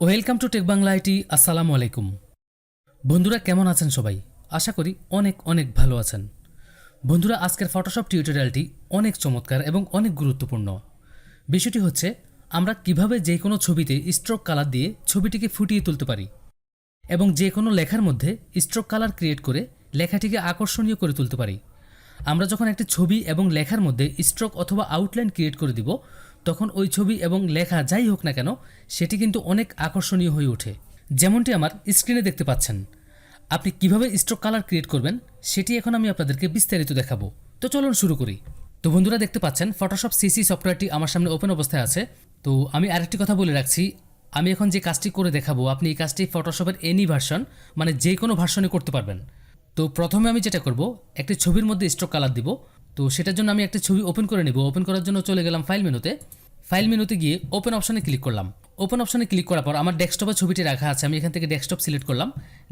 Welcome to tech Bangla IT, আসসালামু আলাইকুম। বন্ধুরা, কেমন আছেন সবাই? আশা করি অনেক অনেক ভালো আছেন। বন্ধুরা, আজকের ফটোশপ টিউটোরিয়ালটি অনেক চমৎকার এবং অনেক গুরুত্বপূর্ণ। বিষয়টি হচ্ছে, আমরা কীভাবে যে কোনো ছবিতে স্ট্রোক কালার দিয়ে ছবিটিকে ফুটিয়ে তুলতে পারি এবং যে কোনো লেখার মধ্যে স্ট্রোক কালার ক্রিয়েট করে লেখাটিকে আকর্ষণীয় করে তুলতে পারি। আমরা যখন একটি ছবি এবং লেখার মধ্যে স্ট্রোক অথবা আউটলাইন ক্রিয়েট করে দিব তখন ওই ছবি এবং লেখা যাই হোক না কেন, সেটি কিন্তু অনেক আকর্ষণীয় হয়ে ওঠে। যেমনটি আমার স্ক্রিনে দেখতে পাচ্ছেন। আপনি কীভাবে স্ট্রোক কালার ক্রিয়েট করবেন, সেটি এখন আমি আপনাদেরকে বিস্তারিত দেখাবো। তো চলুন শুরু করি। তো বন্ধুরা দেখতে পাচ্ছেন ফটোশপ সিসি সফটওয়্যারটি আমার সামনে ওপেন অবস্থায় আছে। তো আমি আরেকটি কথা বলে রাখছি, আমি এখন যে কাজটি করে দেখাবো, আপনি এই কাজটি ফটোশপের এনি ভার্সন মানে যে কোনো ভার্সনে করতে পারবেন। তো প্রথমে আমি যেটা করব, একটি ছবির মধ্যে স্ট্রোক কালার দিব। তো সেটার জন্য আমি একটা ছবি ওপেন করে নেব। ওপেন করার জন্য চলে গেলাম ফাইল মেনুতে ফাইল মেনুতে গিয়ে ওপেন অপশনে ক্লিক করলাম। ওপেন অপশনে ক্লিক করার পর আমার ডেস্কটপে ছবিটি রাখা আছে, আমি এখান থেকে ডেস্কটপ সিলেক্ট করলাম।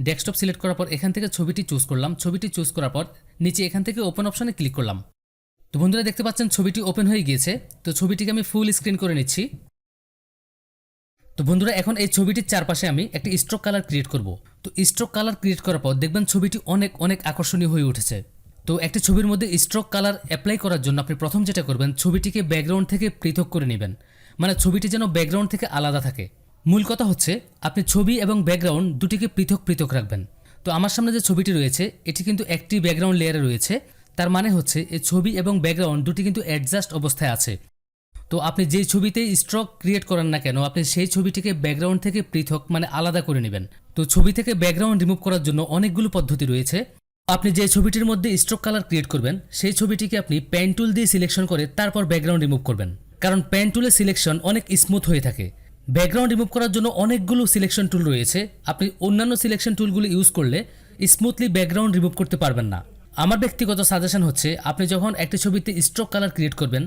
ডেস্কটপ সিলেক্ট করার পর এখান থেকে ছবিটি চুজ করলাম। ছবিটি চুজ করার পর নিচে এখান থেকে ওপেন অপশনে ক্লিক করলাম। তো বন্ধুরা দেখতে পাচ্ছেন ছবিটি ওপেন হয়ে গিয়েছে। তো ছবিটিকে আমি ফুল স্ক্রিন করে নিচ্ছি। তো বন্ধুরা এখন এই ছবিটির চারপাশে আমি একটি স্ট্রোক কালার ক্রিয়েট করব। তো স্ট্রোক কালার ক্রিয়েট করার পর দেখবেন ছবিটি অনেক অনেক আকর্ষণীয় হয়ে উঠেছে। তো একটি ছবির মধ্যে স্ট্রোক কালার অ্যাপ্লাই করার জন্য আপনি প্রথম যেটা করবেন, ছবিটিকে ব্যাকগ্রাউন্ড থেকে পৃথক করে নেবেন। মানে ছবিটি যেন ব্যাকগ্রাউন্ড থেকে আলাদা থাকে। মূল কথা হচ্ছে, আপনি ছবি এবং ব্যাকগ্রাউন্ড দুটিকে পৃথক পৃথক রাখবেন। তো আমার সামনে যে ছবিটি রয়েছে, এটি কিন্তু একটি ব্যাকগ্রাউন্ড লেয়ারে রয়েছে। তার মানে হচ্ছে, এই ছবি এবং ব্যাকগ্রাউন্ড দুটি কিন্তু অ্যাডজাস্ট অবস্থায় আছে। তো আপনি যে ছবিতে স্ট্রোক ক্রিয়েট করেন না কেন, আপনি সেই ছবিটিকে ব্যাকগ্রাউন্ড থেকে পৃথক মানে আলাদা করে নেবেন। তো ছবি থেকে ব্যাকগ্রাউন্ড রিমুভ করার জন্য অনেকগুলো পদ্ধতি রয়েছে। আপনি যে ছবিটির মধ্যে স্ট্রোক কালার ক্রিয়েট করবেন, সেই ছবিটিকে আপনি পেন টুল দিয়ে সিলেকশন করে তারপর ব্যাকগ্রাউন্ড রিমুভ করবেন। কারণ পেন টুলের সিলেকশন অনেক স্মুথ হয়ে থাকে। ব্যাকগ্রাউন্ড রিমুভ করার জন্য অনেকগুলো সিলেকশন টুল রয়েছে। আপনি অন্যান্য সিলেকশন টুলগুলো ইউজ করলে স্মুথলি ব্যাকগ্রাউন্ড রিমুভ করতে পারবেন না। আমার ব্যক্তিগত সাজেশন হচ্ছে, আপনি যখন একটি ছবিতে স্ট্রোক কালার ক্রিয়েট করবেন,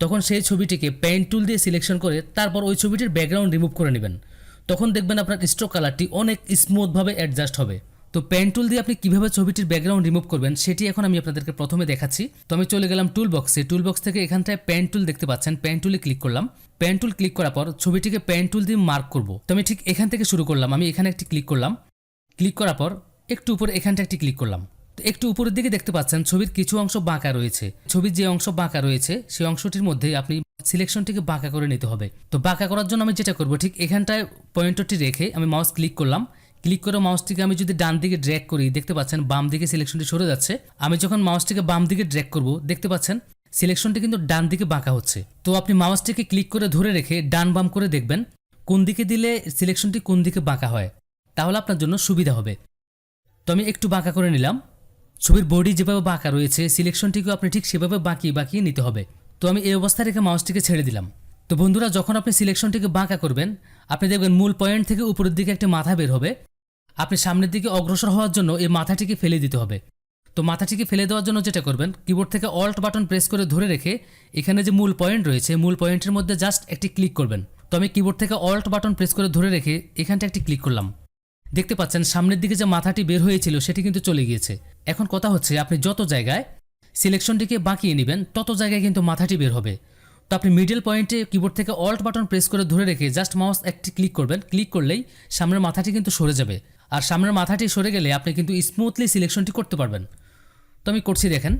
তখন সেই ছবিটিকে পেন টুল দিয়ে সিলেকশন করে তারপর ওই ছবিটির ব্যাকগ্রাউন্ড রিমুভ করে নেবেন। তখন দেখবেন আপনার স্ট্রোক কালারটি অনেক স্মুথভাবে অ্যাডজাস্ট হবে। তো পেন টুল দিয়ে আপনি কীভাবে ছবিটির ব্যাকগ্রাউন্ড রিমুভ করবেন, সেটি এখন আমি আপনাদেরকে প্রথমে দেখাচ্ছি। তো আমি চলে গেলাম টুল বক্সে টুল বক্স থেকে এখানটায় পেন টুল দেখতে পাচ্ছেন। পেন টুলে ক্লিক করলাম। পেন টুল ক্লিক করার পর ছবিটিকে পেন টুল দিয়ে মার্ক করব। তো আমি ঠিক এখান থেকে শুরু করলাম। আমি এখানে একটি ক্লিক করলাম। ক্লিক করার পর একটু উপরে এখানটা একটি ক্লিক করলাম। তো একটু উপরের দিকে দেখতে পাচ্ছেন, ছবির কিছু অংশ বাঁকা রয়েছে। ছবির যে অংশ বাঁকা রয়েছে, সেই অংশটির মধ্যে আপনি সিলেকশনটিকে বাঁকা করে নিতে হবে। তো বাঁকা করার জন্য আমি যেটা করব, ঠিক এখানটায় পয়েন্টটি রেখে আমি মাউস ক্লিক করলাম। ক্লিক করে মাউসটিকে আমি যদি ডান দিকে ড্র্যাগ করি, দেখতে পাচ্ছেন বাম দিকে সিলেকশনটি সরে যাচ্ছে। আমি যখন মাউসটিকে বাম দিকে ড্র্যাগ করব, দেখতে পাচ্ছেন সিলেকশনটি কিন্তু ডান দিকে বাঁকা হচ্ছে। তো আপনি মাউসটিকে ক্লিক করে ধরে রেখে ডান বাম করে দেখবেন, কোন দিকে দিলে সিলেকশনটি কোন দিকে বাঁকা হয়, তাহলে আপনার জন্য সুবিধা হবে। তো আমি একটু বাঁকা করে নিলাম। ছবির বডি যেভাবে বাঁকা রয়েছে সিলেকশনটিকেও আপনি ঠিক সেভাবে বাঁকিয়ে বাঁকিয়ে নিতে হবে। তো আমি এই অবস্থায় রেখে মাউসটিকে ছেড়ে দিলাম। তো বন্ধুরা, যখন আপনি সিলেকশনটিকে বাঁকা করবেন আপনি দেখবেন মূল পয়েন্ট থেকে উপরের দিকে একটি মাথা বের হবে। আপনি সামনের দিকে অগ্রসর হওয়ার জন্য এই মাথাটিকে ফেলে দিতে হবে। তো মাথাটিকে ফেলে দেওয়ার জন্য যেটা করবেন কিবোর্ড থেকে অল্ট বাটন প্রেস করে ধরে রেখে এখানে যে মূল পয়েন্ট রয়েছে, মূল পয়েন্টের মধ্যে জাস্ট একটি ক্লিক করবেন। তো আমি কিবোর্ড থেকে অল্ট বাটন প্রেস করে ধরে রেখে এখানটা একটি ক্লিক করলাম। দেখতে পাচ্ছেন, সামনের দিকে যে মাথাটি বের হয়েছিল, সেটি কিন্তু চলে গিয়েছে। এখন কথা হচ্ছে, আপনি যত জায়গায় সিলেকশনটিকে বাঁকিয়ে নেবেন, তত জায়গায় কিন্তু মাথাটি বের হবে। তো আপনি মিডল পয়েন্টে কিবোর্ড থেকে অল্ট বাটন প্রেস করে ধরে রেখে জাস্ট মাউস একটি ক্লিক করবেন। ক্লিক করলেই সামনের মাথাটি কিন্তু সরে যাবে। আর সামনের মাথাটি সরে গেলে আপনি কিন্তু স্মুথলি সিলেকশনটি করতে পারবেন। তো আমি করছি দেখেন।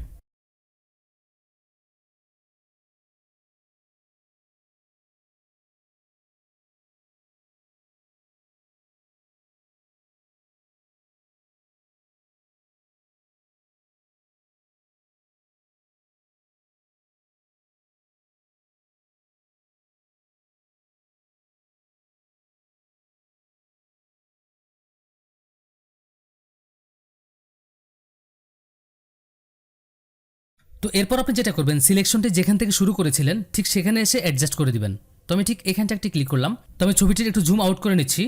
তো এরপর আপনি যেটা করবেন সিলেকশনটি যেখান থেকে শুরু করেছিলেন, ঠিক সেখানে এসে অ্যাডজাস্ট করে দিবেন। তো আমি ঠিক এখানটা একটি ক্লিক করলাম। তো আমি ছবিটির একটু জুম আউট করে নিচ্ছি।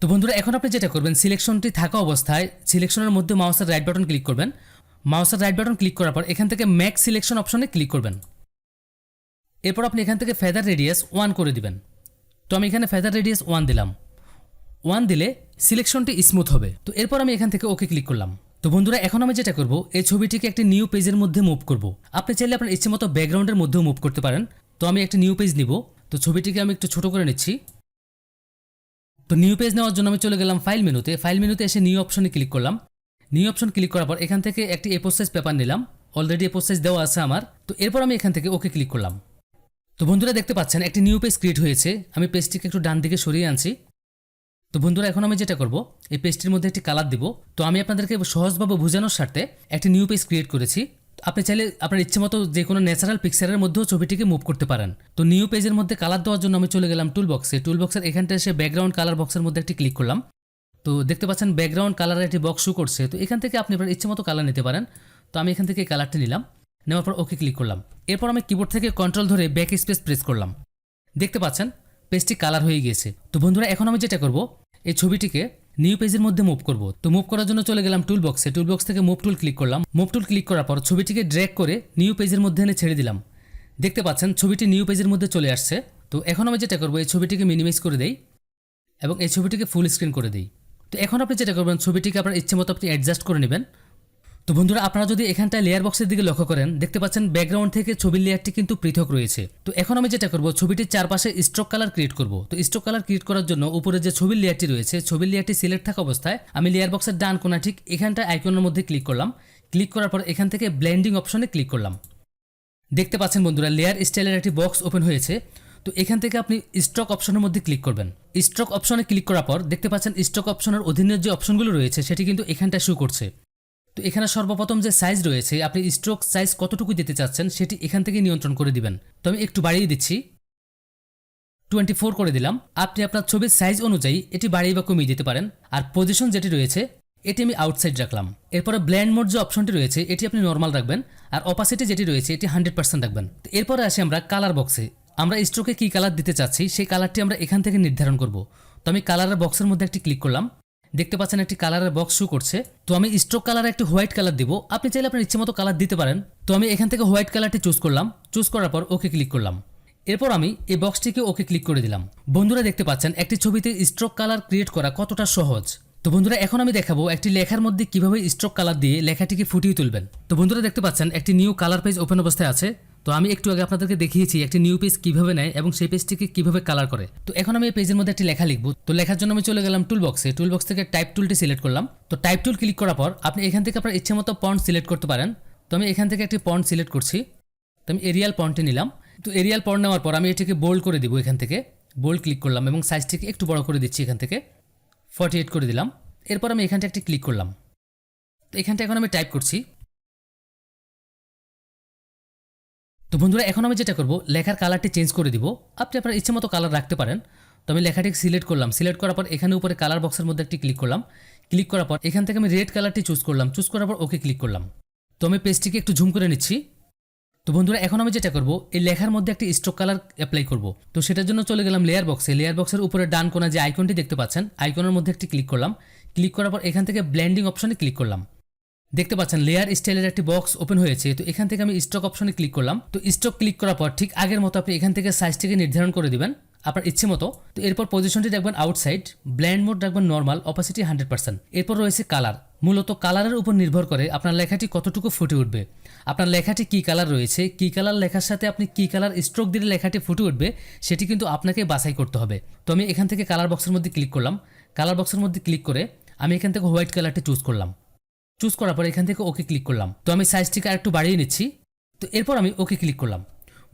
তো বন্ধুরা, এখন আপনি যেটা করবেন সিলেকশনটি থাকা অবস্থায় সিলেকশনের মধ্যে মাউসের রাইট বাটন ক্লিক করবেন। মাউসের রাইট বাটন ক্লিক করার পর এখান থেকে ম্যাক সিলেকশন অপশনে ক্লিক করবেন। এরপর আপনি এখান থেকে ফেদার রেডিয়াস ওয়ান করে দিবেন। তো আমি এখানে ফেদার রেডিয়াস ওয়ান দিলাম। ওয়ান দিলে সিলেকশনটি স্মুথ হবে। তো এরপর আমি এখান থেকে ওকে ক্লিক করলাম। তো বন্ধুরা, এখন আমি যেটা করব, এই ছবিটিকে একটি নিউ পেজের মধ্যে মুভ করব। আপনি চাইলে আপনার ইচ্ছে মতো ব্যাকগ্রাউন্ডের মধ্যেও মুভ করতে পারেন। তো আমি একটি নিউ পেজ নিব। তো ছবিটিকে আমি একটু ছোট করে নিচ্ছি। তো নিউ পেজ নেওয়ার জন্য আমি চলে গেলাম ফাইল মেনুতে ফাইল মেনুতে এসে নিউ অপশনে ক্লিক করলাম। নিউ অপশন ক্লিক করার পর এখান থেকে একটি এপোজ সাইজ পেপার নিলাম। অলরেডি এপোজ সাইজ দেওয়া আছে আমার। তো এরপর আমি এখান থেকে ওকে ক্লিক করলাম। তো বন্ধুরা, দেখতে পাচ্ছেন, একটি নিউ পেজ ক্রিয়েট হয়েছে। আমি পেজটিকে একটু ডান দিকে সরিয়ে আনছি। তো বন্ধুরা, এখন আমি যেটা করব, এই পেজটির মধ্যে একটি কালার দিব। তো আমি আপনাদেরকে সহজভাবে বোঝানোর স্বার্থে একটি নিউ পেজ ক্রিয়েট করেছি। আপনি চাইলে আপনার ইচ্ছে মতো যে কোনো ন্যাচারাল পিকচারের মধ্যেও ছবিটিকে মুভ করতে পারেন। তো নিউ পেজের মধ্যে কালার দেওয়ার জন্য আমি চলে গেলাম টুল বক্সে টুল বক্সের এখানটা এসে ব্যাকগ্রাউন্ড কালার বক্সের মধ্যে একটি ক্লিক করলাম। তো দেখতে পাচ্ছেন ব্যাকগ্রাউন্ড কালারের একটি বক্স শু করছে। তো এখান থেকে আপনি আপনার ইচ্ছে মতো কালার নিতে পারেন। তো আমি এখান থেকে কালারটি নিলাম। নেওয়ার পর ওকে ক্লিক করলাম। এরপর আমি কিবোর্ড থেকে কন্ট্রোল ধরে ব্যাক স্পেস প্রেস করলাম। দেখতে পাচ্ছেন, পেজটি কালার হয়ে গিয়েছে। তো বন্ধুরা, এখন আমি যেটা করব এই ছবিটিকে নিউ পেজের মধ্যে মুভ করব। তো মুভ করার জন্য চলে গেলাম টুল বক্সে টুল বক্স থেকে মুভ টুল ক্লিক করলাম। মুভ টুল ক্লিক করার পর ছবিটিকে ড্র্যাগ করে নিউ পেজের মধ্যে এনে ছেড়ে দিলাম। দেখতে পাচ্ছেন, ছবিটি নিউ পেজের মধ্যে চলে আসছে। তো এখন আমি যেটা করব, এই ছবিটিকে মিনিমাইজ করে দেই এবং এই ছবিটিকে ফুল স্ক্রিন করে দিই। তো এখন আপনি যেটা করবেন, ছবিটিকে আপনার ইচ্ছে মতো আপনি অ্যাডজাস্ট করে নেবেন। তো বন্ধুরা, আপনারা যদি এখানটায় লেয়ার বক্সের দিকে লক্ষ্য করেন, দেখতে পাচ্ছেন ব্যাকগ্রাউন্ড থেকে ছবির লেয়ারটি কিন্তু পৃথক রয়েছে। তো এখন আমি যেটা করব, ছবিটির চারপাশে স্ট্রোক কালার ক্রিয়েট করব। তো স্ট্রোক কালার ক্রিয়েট করার জন্য উপরে যে ছবির লেয়ারটি রয়েছে, ছবির লেয়ারটি সিলেক্ট থাকা অবস্থায় আমি লেয়ার বক্সের ডান কোনা ঠিক এখানটায় আইকনের মধ্যে ক্লিক করলাম। ক্লিক করার পর এখান থেকে ব্লেন্ডিং অপশনে ক্লিক করলাম। দেখতে পাচ্ছেন বন্ধুরা লেয়ার স্টাইলের একটি বক্স ওপেন হয়েছে। তো এখান থেকে আপনি স্টক অপশনের মধ্যে ক্লিক করবেন। স্টক অপশনে ক্লিক করার পর দেখতে পাচ্ছেন স্টক অপশনের অধীনের যে অপশনগুলো রয়েছে, সেটি কিন্তু এখানটায় শু করছে। তো এখানে সর্বপ্রথম যে সাইজ রয়েছে, আপনি স্ট্রোক সাইজ কতটুকু দিতে চাচ্ছেন সেটি এখান থেকে নিয়ন্ত্রণ করে দিবেন। তো আমি একটু বাড়িয়ে দিচ্ছি। টোয়েন্টি ফোর করে দিলাম। আপনি আপনার ছবির সাইজ অনুযায়ী এটি বাড়িয়ে বা কমিয়ে দিতে পারেন। আর পজিশন যেটি রয়েছে, এটি আমি আউটসাইড রাখলাম। এরপরে ব্ল্যান্ড মোড যে অপশনটি রয়েছে, এটি আপনি নর্মাল রাখবেন। আর অপাসিটি যেটি রয়েছে, এটি হান্ড্রেড পার্সেন্ট রাখবেন। তো এরপরে আসি আমরা কালার বক্সে আমরা স্ট্রোকে কী কালার দিতে চাচ্ছি, সেই কালারটি আমরা এখান থেকে নির্ধারণ করব। তো আমি কালারের বক্সের মধ্যে একটি ক্লিক করলাম। দেখতে পাচ্ছেন একটি কালারের বক্স শু করছে। তো আমি স্ট্রোক কালারে একটি হোয়াইট কালার দিব। আপনি চাইলে আপনার ইচ্ছে মতো কালার দিতে পারেন। তো আমি এখান থেকে হোয়াইট কালারটি চুজ করলাম। চুজ করার পর ওকে ক্লিক করলাম। এরপর আমি এই বক্সটিকে ওকে ক্লিক করে দিলাম। বন্ধুরা দেখতে পাচ্ছেন, একটি ছবিতে স্ট্রোক কালার ক্রিয়েট করা কতটা সহজ। তো বন্ধুরা, এখন আমি দেখাবো একটি লেখার মধ্যে কীভাবে স্ট্রোক কালার দিয়ে লেখাটিকে ফুটিয়ে তুলবেন। তো বন্ধুরা দেখতে পাচ্ছেন, একটি নিউ কালার পেজ ওপেন অবস্থায় আছে। তো আমি একটু আগে আপনাদেরকে দেখিয়েছি একটি নিউ পেজ কীভাবে নেয় এবং সেই পেজটিকে কীভাবে কালার করে। তো এখন আমি এই পেজের মধ্যে একটি লেখা লিখব। তো লেখার জন্য আমি চলে গেলাম টুল বক্সে টুল বক্স থেকে টাইপ টুলটি সিলেক্ট করলাম। তো টাইপ টুল ক্লিক করার পর আপনি এখান থেকে আপনার ইচ্ছে মতো পন্ট সিলেক্ট করতে পারেন। তো আমি এখান থেকে একটি পন্ট সিলেক্ট করছি। তো আমি এরিয়াল পন্টে নিলাম। তো এরিয়াল পন্ট নেওয়ার পর আমি এটিকে বোল্ড করে দিব এখান থেকে। বোল্ড ক্লিক করলাম এবং সাইজটিকে একটু বড় করে দিচ্ছি এখান থেকে। ফর্টি এইট করে দিলাম। এরপর আমি এখানটা একটি ক্লিক করলাম। তো এখানটা এখন আমি টাইপ করছি। তো বন্ধুরা, এখন আমি যেটা করব, লেখার কালারটি চেঞ্জ করে দিব। আপনি আপনার ইচ্ছে মতো কালার রাখতে পারেন। তো আমি লেখাটিকে সিলেক্ট করলাম। সিলেক্ট করার পর এখানে উপরে কালার বক্সের মধ্যে একটি ক্লিক করলাম। ক্লিক করার পর এখান থেকে আমি রেড কালারটি চুজ করলাম। চুজ করার পর ওকে ক্লিক করলাম। তো আমি পেজটিকে একটু ঝুম করে নিচ্ছি। তো বন্ধুরা, এখন আমি যেটা করব, এই লেখার মধ্যে একটি স্ট্রোক কালার অ্যাপ্লাই করব। তো সেটার জন্য চলে গেলাম লেয়ার বক্সে লেয়ার বক্সের উপরে ডান কোনা যে আইকনটি দেখতে পাচ্ছেন আইকনের মধ্যে একটি ক্লিক করলাম। ক্লিক করার পর এখান থেকে ব্ল্যান্ডিং অপশনে ক্লিক করলাম। দেখতে পাচ্ছেন লেয়ার স্টাইলের একটি বক্স ওপেন হয়েছে। তো এখান থেকে আমি স্টক অপশনে ক্লিক করলাম। তো স্টক ক্লিক করার পর ঠিক আগের মতো আপনি এখান থেকে সাইজটিকে নির্ধারণ করে দিবেন, আপনার ইচ্ছে মতো। তো এরপর পজিশনটি রাখবেন আউটসাইড ব্ল্যান্ড মোড রাখবেন নর্মাল অপাসিটি হান্ড্রেড পার্সেন্ট এরপর রয়েছে কালার মূলত কালারের উপর নির্ভর করে আপনার লেখাটি কতটুকু ফুটে উঠবে। আপনার লেখাটি কী কালার রয়েছে, কী কালার লেখার সাথে আপনি কী কালার স্ট্রোক দিলে লেখাটি ফুটে উঠবে, সেটি কিন্তু আপনাকে বাছাই করতে হবে। তো আমি এখান থেকে কালার বক্সের মধ্যে ক্লিক করলাম। কালার বক্সের মধ্যে ক্লিক করে আমি এখান থেকে হোয়াইট কালারটি চুজ করলাম। চুজ করার পর এখান থেকে ওকে ক্লিক করলাম। তো আমি সাইজটিকে আরেকটু বাড়িয়ে নিচ্ছি। তো এরপর আমি ওকে ক্লিক করলাম।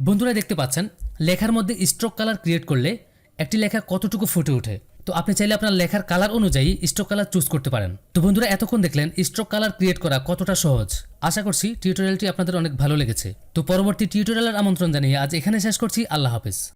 বন্ধুরা দেখতে পাচ্ছেন, লেখার মধ্যে স্ট্রোক কালার ক্রিয়েট করলে একটি লেখা কতটুকু ফুটে ওঠে। তো আপনি চাইলে আপনার লেখার কালার অনুযায়ী স্ট্রোক কালার চুজ করতে পারেন। তো বন্ধুরা এতক্ষণ দেখলেন স্ট্রোক কালার ক্রিয়েট করা কতটা সহজ। আশা করছি টিউটোরিয়ালটি আপনাদের অনেক ভালো লেগেছে। তো পরবর্তী টিউটোরিয়ালের আমন্ত্রণ জানিয়ে আজ এখানে শেষ করছি। আল্লাহ হাফেজ।